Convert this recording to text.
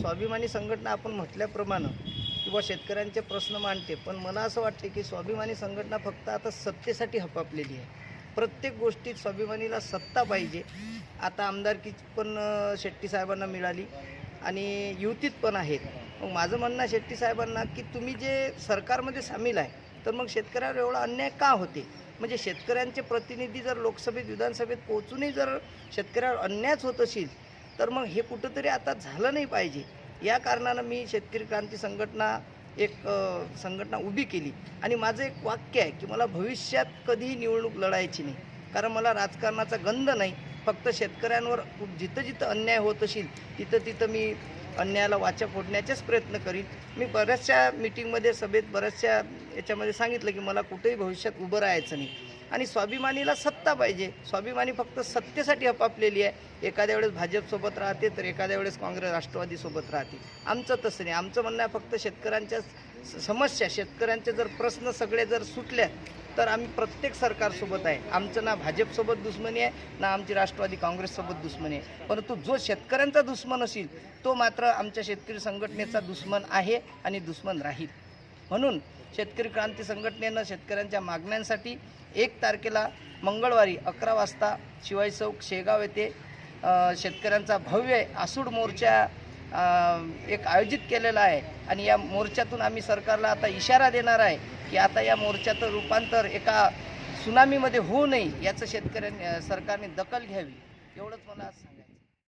स्वाभिमानी संघटना आपण म्हटल्याप्रमाणे किंवा शेतकऱ्यांचे प्रश्न मांडते पण मला असं वाटते की स्वाभिमानी संघटना फक्त आता सत्तेसाठी हपापलेली आहे. प्रत्येक गोष्टीत स्वाभिमानीला सत्ता पाहिजे. आता आमदारकी पण शेट्टी साहेबांना मिळाली आणि युतीत पण आहेत. मग माझं म्हणणं शेट्टी साहेबांना की तुम्ही जे सरकारमध्ये सामील आहे तर मग शेतकऱ्यावर एवढा अन्याय का होते? म्हणजे शेतकऱ्यांचे प्रतिनिधी जर लोकसभेत विधानसभेत पोहोचूनही जर शेतकऱ्यावर अन्यायच होत असेल तर मग हे कुठंतरी आता झालं नाही पाहिजे. या कारणानं मी शेतकरी क्रांती संघटना एक संघटना उभी केली. आणि माझं एक वाक्य आहे की मला भविष्यात कधीही निवडणूक लढायची नाही. कारण मला राजकारणाचा गंध नाही. फक्त शेतकऱ्यांवर जिथं जिथं अन्याय होत असेल तिथं तिथं मी अन्यायाला वाचा फोडण्याचेच प्रयत्न करीन. मी बऱ्याचशा मिटिंगमध्ये सभेत बऱ्याचशा याच्यामध्ये सांगितलं की मला कुठेही भविष्यात उभं राहायचं नाही. आणि स्वाभिमानीला सत्ता पाहिजे. स्वाभिमानी फक्त सत्तेसाठी हपापलेली आहे. एखाद्या वेळेस भाजपसोबत राहते तर एखाद्या वेळेस काँग्रेस राष्ट्रवादीसोबत राहते. आमचं तसं नाही. आमचं म्हणणं आहे फक्त शेतकऱ्यांच्या समस्या शेतकऱ्यांचे जर प्रश्न सगळे जर सुटल्या तर आम्ही प्रत्येक सरकारसोबत आहे. आमचं ना भाजपसोबत दुश्मनी आहे ना आमची राष्ट्रवादी काँग्रेससोबत दुश्मनी आहे. परंतु जो शेतकऱ्यांचा दुश्मन असेल तो मात्र आमच्या शेतकरी संघटनेचा दुश्मन आहे आणि दुश्मन राहील. म्हणून शेतकरी क्रांती संघटनेनं शेतकऱ्यांच्या मागण्यांसाठी एक तारखेला मंगळवारी अकरा वाजता शिवाई चौक शेगाव येथे शेतकऱ्यांचा भव्य आसूड मोर्चा एक आयोजित केलेला आहे. आणि या मोर्चातून आम्ही सरकारला आता इशारा देणार आहे की आता या मोर्चाचं रूपांतर एका सुनामीमध्ये होऊ नये याचं शेतकऱ्यांनी सरकारने दखल घ्यावी. एवढंच मला आज सांगायचं